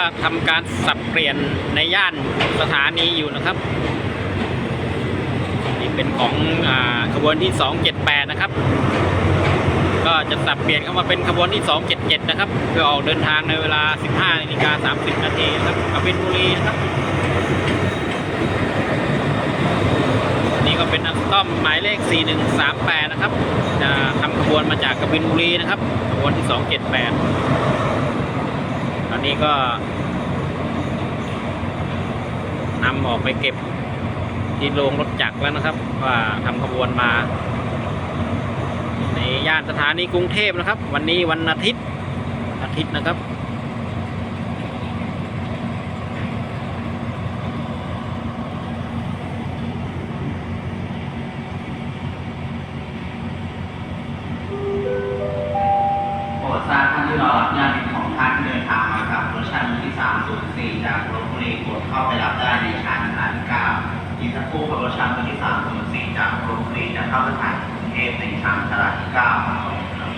็ทำการสับเปลี่ยนในย่านสถานีอยู่นะครับ นี่เป็นของอขบวนที่ 278 นะครับ ก็จะสับเปลี่ยนเข้ามาเป็นขบวนที่ 277 นะครับ เพื่อออกเดินทางในเวลา 15นาฬิกา30 นาทีนะครับกบินบุรีนะครับนี่ก็เป็นนักต้อมหมายเลข 4138 นะครับ จะทำขบวนมาจากกบินบุรีนะครับขบวนที่ 278 ตอนนี้ก็ นำออกไปเก็บที่โรงรถจักรแล้วนะครับ ว่าทำขบวนมา ในย่านสถานีกรุงเทพนะครับ วันนี้วันอาทิตย์อาทิตย์นะครับโปรดทราบท่านที่รอรับญาติของท่านที่เดินทางมากับรถชั้นที่ 304 จากลบบุรีกดเข้าไปรับได้ในชั้นชั้น 9อีกสักครู่กับรถชั้นที่304จากลบบุรีจะเข้าสถานีกรุงเทพในชั้นชั้นที่9ครับ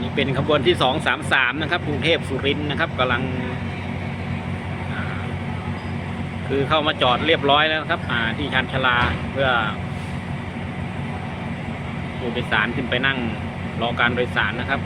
นี่เป็นขบวนที่233นะครับกรุงเทพสุรินทร์นะครับกำลัง คือเข้ามาจอดเรียบร้อยแล้วนะครับอ่าที่ชานชลาเพื่อผู้โดยสารขึ้นไปนั่งรอการโดยสารนะครับ